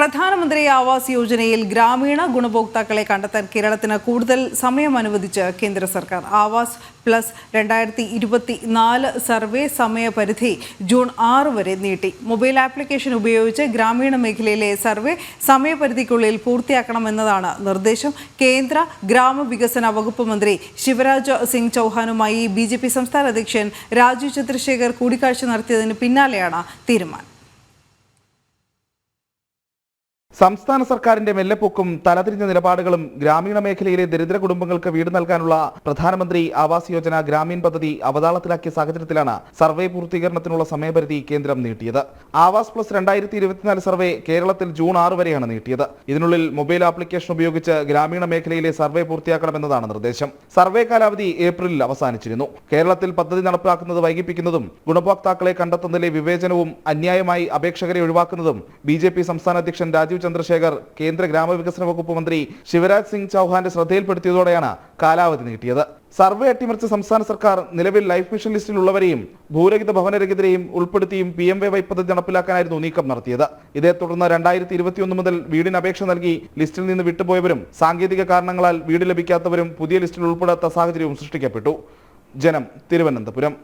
പ്രധാനമന്ത്രി ആവാസ് യോജനയിൽ ഗ്രാമീണ ഗുണഭോക്താക്കളെ കണ്ടെത്താൻ കേരളത്തിന് കൂടുതൽ സമയം അനുവദിച്ച് കേന്ദ്ര സർക്കാർ. ആവാസ് പ്ലസ് രണ്ടായിരത്തി ഇരുപത്തി നാല് സർവേ സമയപരിധി ജൂൺ ആറ് വരെ നീട്ടി. മൊബൈൽ ആപ്ലിക്കേഷൻ ഉപയോഗിച്ച് ഗ്രാമീണ മേഖലയിലെ സർവേ സമയപരിധിക്കുള്ളിൽ പൂർത്തിയാക്കണമെന്നതാണ് നിർദ്ദേശം. കേന്ദ്ര ഗ്രാമവികസന വകുപ്പ് മന്ത്രി ശിവരാജ് സിംഗ് ചൗഹാനുമായി ബി സംസ്ഥാന അധ്യക്ഷൻ രാജീവ് ചന്ദ്രശേഖർ കൂടിക്കാഴ്ച നടത്തിയതിന് പിന്നാലെയാണ് തീരുമാനം. സംസ്ഥാന സർക്കാരിന്റെ മെല്ലെപ്പൊക്കും തലതിരിഞ്ഞ നിലപാടുകളും ഗ്രാമീണ മേഖലയിലെ ദരിദ്ര കുടുംബങ്ങൾക്ക് വീട് നൽകാനുള്ള പ്രധാനമന്ത്രി ആവാസ് യോജന ഗ്രാമീൺ പദ്ധതി അവതാളത്തിലാക്കിയ സാഹചര്യത്തിലാണ് സർവേ പൂർത്തീകരണത്തിനുള്ള സമയപരിധി കേന്ദ്രം നീട്ടിയത്. ആവാസ് പ്ലസ് രണ്ടായിരത്തി ഇരുപത്തിനാല് സർവേ കേരളത്തിൽ ജൂൺ ആറ് വരെയാണ് നീട്ടിയത്. ഇതിനുള്ളിൽ മൊബൈൽ ആപ്ലിക്കേഷൻ ഉപയോഗിച്ച് ഗ്രാമീണ മേഖലയിലെ സർവേ പൂർത്തിയാക്കണമെന്നതാണ് നിർദ്ദേശം. സർവേ കാലാവധി ഏപ്രിലിൽ അവസാനിച്ചിരുന്നു. കേരളത്തിൽ പദ്ധതി നടപ്പാക്കുന്നത് വൈകിപ്പിക്കുന്നതും ഗുണഭോക്താക്കളെ കണ്ടെത്തുന്നതിലെ വിവേചനവും അന്യായമായി അപേക്ഷകരെ ഒഴിവാക്കുന്നതും ബി സംസ്ഥാന അധ്യക്ഷൻ രാജീവ് ചന്ദ്രശേഖർ കേന്ദ്ര ഗ്രാമവികസന വകുപ്പ് മന്ത്രി ശിവരാജ് സിംഗ് ചൌഹാന്റെ ശ്രദ്ധയിൽപ്പെടുത്തിയതോടെയാണ് കാലാവധി നീട്ടിയത്. സർവേ അട്ടിമറിച്ച സംസ്ഥാന സർക്കാർ നിലവിൽ ലൈഫ് മിഷൻ ലിസ്റ്റിലുള്ളവരെയും ഭൂരഹിത ഭവനരഹിതരെയും ഉൾപ്പെടുത്തിയും പി എം വൈ വൈ പദ്ധതി നടപ്പിലാക്കാനായിരുന്നു നീക്കം നടത്തിയത്. ഇതേ തുടർന്ന് രണ്ടായിരത്തി ഇരുപത്തിയൊന്ന് മുതൽ വീടിന് അപേക്ഷ നൽകി ലിസ്റ്റിൽ നിന്ന് വിട്ടുപോയവരും സാങ്കേതിക കാരണങ്ങളാൽ വീട് ലഭിക്കാത്തവരും പുതിയ ലിസ്റ്റിൽ ഉൾപ്പെടാത്ത സാഹചര്യവും സൃഷ്ടിക്കപ്പെട്ടു. ജനം തിരുവനന്തപുരം.